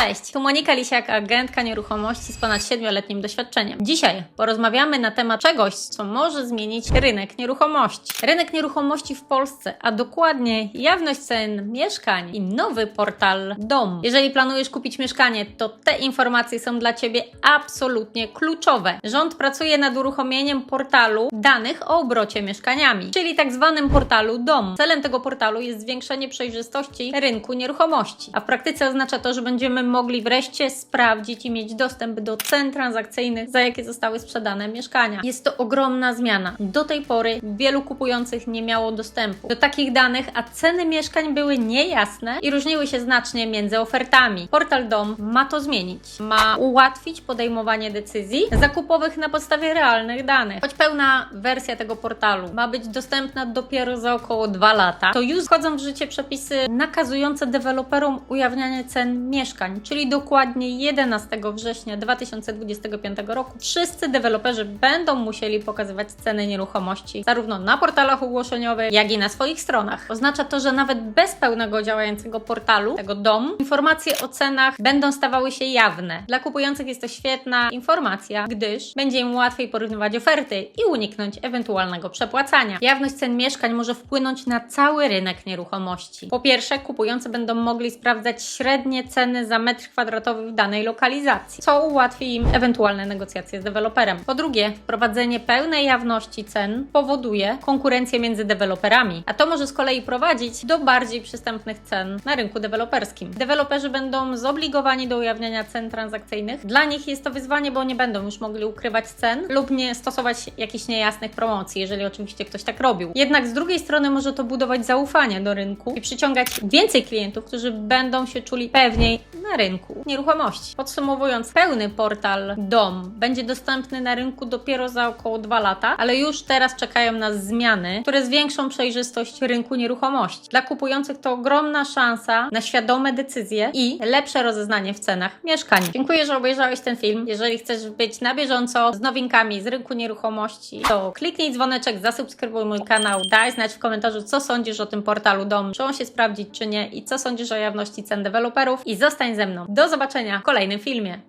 Cześć, tu Monika Lisiak, agentka nieruchomości z ponad 7-letnim doświadczeniem. Dzisiaj porozmawiamy na temat czegoś, co może zmienić rynek nieruchomości. Rynek nieruchomości w Polsce, a dokładnie jawność cen mieszkań i nowy portal DOM. Jeżeli planujesz kupić mieszkanie, to te informacje są dla Ciebie absolutnie kluczowe. Rząd pracuje nad uruchomieniem portalu danych o obrocie mieszkaniami, czyli tak zwanym portalu DOM. Celem tego portalu jest zwiększenie przejrzystości rynku nieruchomości, a w praktyce oznacza to, że będziemy mogli wreszcie sprawdzić i mieć dostęp do cen transakcyjnych, za jakie zostały sprzedane mieszkania. Jest to ogromna zmiana. Do tej pory wielu kupujących nie miało dostępu do takich danych, a ceny mieszkań były niejasne i różniły się znacznie między ofertami. Portal DOM ma to zmienić. Ma ułatwić podejmowanie decyzji zakupowych na podstawie realnych danych. Choć pełna wersja tego portalu ma być dostępna dopiero za około dwa lata, to już wchodzą w życie przepisy nakazujące deweloperom ujawnianie cen mieszkań, czyli dokładnie 11 września 2025 roku wszyscy deweloperzy będą musieli pokazywać ceny nieruchomości zarówno na portalach ogłoszeniowych, jak i na swoich stronach. Oznacza to, że nawet bez pełnego działającego portalu, tego DOM, informacje o cenach będą stawały się jawne. Dla kupujących jest to świetna informacja, gdyż będzie im łatwiej porównywać oferty i uniknąć ewentualnego przepłacania. Jawność cen mieszkań może wpłynąć na cały rynek nieruchomości. Po pierwsze, kupujący będą mogli sprawdzać średnie ceny za metr kwadratowy w danej lokalizacji, co ułatwi im ewentualne negocjacje z deweloperem. Po drugie, wprowadzenie pełnej jawności cen powoduje konkurencję między deweloperami, a to może z kolei prowadzić do bardziej przystępnych cen na rynku deweloperskim. Deweloperzy będą zobligowani do ujawniania cen transakcyjnych. Dla nich jest to wyzwanie, bo nie będą już mogli ukrywać cen lub nie stosować jakichś niejasnych promocji, jeżeli oczywiście ktoś tak robił. Jednak z drugiej strony może to budować zaufanie do rynku i przyciągać więcej klientów, którzy będą się czuli pewniej na rynku nieruchomości. Podsumowując, pełny portal DOM będzie dostępny na rynku dopiero za około dwa lata, ale już teraz czekają nas zmiany, które zwiększą przejrzystość rynku nieruchomości. Dla kupujących to ogromna szansa na świadome decyzje i lepsze rozeznanie w cenach mieszkań. Dziękuję, że obejrzałeś ten film. Jeżeli chcesz być na bieżąco z nowinkami z rynku nieruchomości, to kliknij dzwoneczek, zasubskrybuj mój kanał, daj znać w komentarzu, co sądzisz o tym portalu DOM, czy on się sprawdzić, czy nie i co sądzisz o jawności cen deweloperów i zostań ze mną. Do zobaczenia w kolejnym filmie.